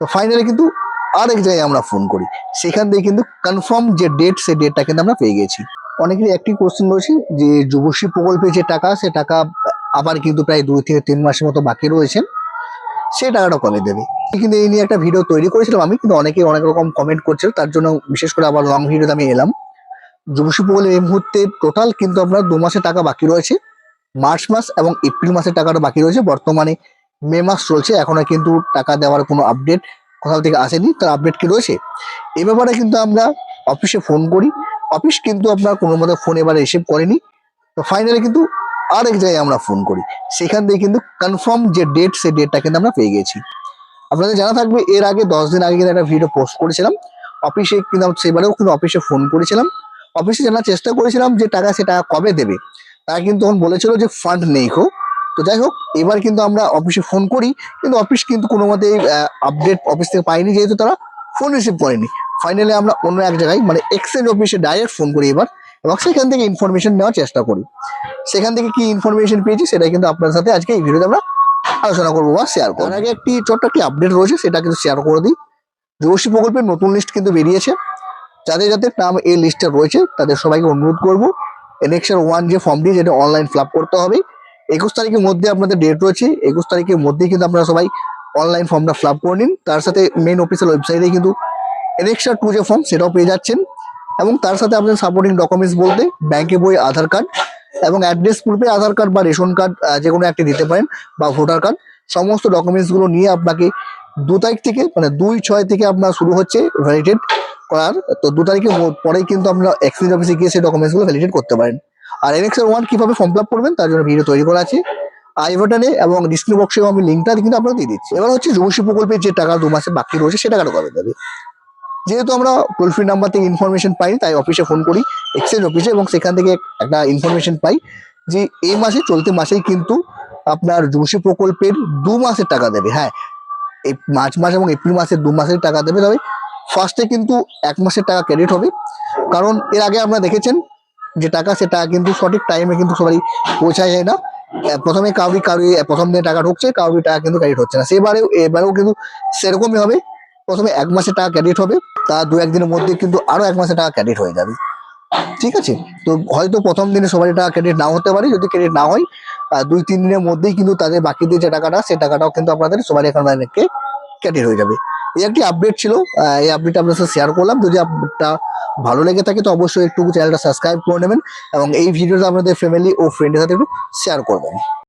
তো ফাইনালি কিন্তু আরেক জায়গায় আমরা ফোন করি। সেখান থেকে কিন্তু কনফার্ম যে ডেট সেই ডেটটা কিন্তু আমরা পেয়ে গেছি। অনেকেরই একটি কোশ্চেন রয়েছে যে যুবশ্রী প্রকল্পে যে টাকা, সে টাকা আবার কিন্তু প্রায় দুই থেকে তিন মাসের মতো বাকি রয়েছে। সে টাকাটা কবে দেবে? কিন্তু এই নিয়ে একটা ভিডিও তৈরি করেছিলাম। আমি কিন্তু অনেকে অনেক রকম কমেন্ট করছিল, তার জন্য বিশেষ করে আবার লং ভিডিওতে আমি এলাম। যুবশ্রী প্রকল্পে এই মুহূর্তে টোটাল কিন্তু আপনার দু মাসের টাকা বাকি রয়েছে। মার্চ মাস এবং এপ্রিল মাসের টাকাটা বাকি রয়েছে। বর্তমানে মে মাস চলছে, এখনও কিন্তু টাকা দেওয়ার কোনো আপডেট কোথাও থেকে আসেনি, তার আপডেট কি রয়েছে? এ ব্যাপারে কিন্তু আমরা অফিসে ফোন করি অফিস কিন্তু আপনার কোনো মতো ফোন এবারে রিসিভ করেনি, তো ফাইনালি কিন্তু আরেক জায়গায় আমরা ফোন করি, সেখান থেকে কিন্তু কনফার্ম যে ডেট সেই ডেটটা কিন্তু আমরা পেয়ে গেছি। আপনাদের জানা থাকবে, এর আগে দশ দিন আগে কিন্তু একটা ভিডিও পোস্ট করেছিলাম অফিসে কিন্তু সেবারেও কিন্তু অফিসে ফোন করেছিলাম অফিসে জানার চেষ্টা করেছিলাম যে টাকা, সে টাকা কবে দেবে? তারা কিন্তু তখন বলেছিল যে ফান্ড নেই খো তো যাই হোক, এবার কিন্তু আমরা অফিসে ফোন করি, কিন্তু অফিস কিন্তু কোনো মতে আপডেট অফিস থেকে পাইনি যেহেতু তারা ফোন রিসিভ করেনি। ফাইনালি আমরা অন্য এক জায়গায় মানে এক্সচেঞ্জ অফিসে ডাইরেক্ট ফোন করি এবার, এবং সেখান থেকে ইনফরমেশন নেওয়ার চেষ্টা করি। সেখান থেকে কি ইনফরমেশন পেয়েছি সেটা কিন্তু আপনার সাথে আজকে এই ভিডিওতে আমরা আলোচনা করব বা শেয়ার করব। আগে একটি ছোট্ট একটি আপডেট রয়েছে, সেটা কিন্তু শেয়ার করে দিই। যুবশ্রী প্রকল্পের নতুন লিস্ট কিন্তু বেরিয়েছে। যাদের যাদের নাম এই লিস্টে রয়েছে, তাদের সবাইকে অনুরোধ করব। এনএক্সআর ওয়ান যে ফর্মটি যেটা অনলাইন ফিল করতে হবে একুশ তারিখের মধ্যে আপনাদের ডেট রয়েছে। একুশ তারিখের মধ্যেই কিন্তু আপনারা সবাই অনলাইন ফর্মটা ফিল আপ করে নিন। তার সাথে মেন অফিসিয়াল ওয়েবসাইটে কিন্তু এনএক্সআর টু যে ফর্ম সেটাও পেয়ে যাচ্ছেন। এবং তার সাথে আপনাদের সাপোর্টিং ডকুমেন্টস বলতে ব্যাংকে বই আধার কার্ড এবং অ্যাড্রেস প্রুফে আধার কার্ড বা রেশন কার্ড যে কোনো একটি দিতে পারেন বা ভোটার কার্ড সমস্ত ডকুমেন্টসগুলো নিয়ে আপনাকে দু তারিখ থেকে মানে দুই ছয় থেকে আপনার শুরু হচ্ছে ভ্যালিডেট করার। তো দু তারিখের পরেই কিন্তু আপনারা এক্সচেঞ্জ অফিসে গিয়ে সেই ডকুমেন্টসগুলো ভ্যালিডেট করতে পারেন। আর এনএক্সআর ওয়ান কীভাবে ফর্ম ফিল করবেন, তার জন্য ভিডিও তৈরি করা আছে। আই বাটনে এবং ডিসক্রিপশন বক্সে আমি লিঙ্কটা কিন্তু আপনারা দিয়ে দিচ্ছি। এবার হচ্ছে যুবশ্রী প্রকল্পের যে টাকা দু মাসে বাকি রয়েছে সে টাকাটা কবে দেবে? যেহেতু আমরা টোল ফ্রি নাম্বার থেকে ইনফরমেশন পাই, তাই অফিসে ফোন করি এক্সচেঞ্জ অফিসে এবং সেখান থেকে একটা ইনফরমেশন পাই যে এই মাসে চলতি মাসেই কিন্তু আপনার যুবশ্রী প্রকল্পের দু মাসের টাকা দেবে। হ্যাঁ এই মার্চ মাস এবং এপ্রিল মাসের দু মাসের টাকা দেবে। তবে ফার্স্টে কিন্তু এক মাসের টাকা ক্রেডিট হবে। কারণ এর আগে আপনারা দেখেছেন যে টাকা, সে টাকা কিন্তু সঠিক টাইমে কিন্তু সবাই পৌঁছায় যায় না। প্রথমে কাউরি কাউরি প্রথম দিনে টাকা ঢুকছে কাউরি টাকা কিন্তু ক্রেডিট হচ্ছে না। সেবারেও এবারেও কিন্তু সেরকমই হবে। প্রথমে এক মাসে টাকা ক্রেডিট হবে, তা দু একদিনের মধ্যে কিন্তু আরও এক মাসে টাকা ক্রেডিট হয়ে যাবে। ঠিক আছে? তো হয়তো প্রথম দিনে সবারই টাকা ক্রেডিট নাও হতে পারে, যদি ক্রেডিট না হয় দুই তিন দিনের মধ্যেই কিন্তু তাদের বাকি দিয়ে যে টাকাটা সেই টাকাটাও কিন্তু আপনাদের সবার অ্যাকাউন্ট ব্যাংকে ক্রেডিট হয়ে যাবে। এই একটি আপডেট ছিল। এই আপডেট আপনার সাথে শেয়ার করলাম। যদি আপডেটটা ভালো লেগে থাকে, তো অবশ্যই একটু চ্যানেলটা সাবস্ক্রাইব করে নেবেন এবং এই ভিডিওটা আপনাদের ফ্যামিলি ও ফ্রেন্ডের সাথে একটু শেয়ার করবেন।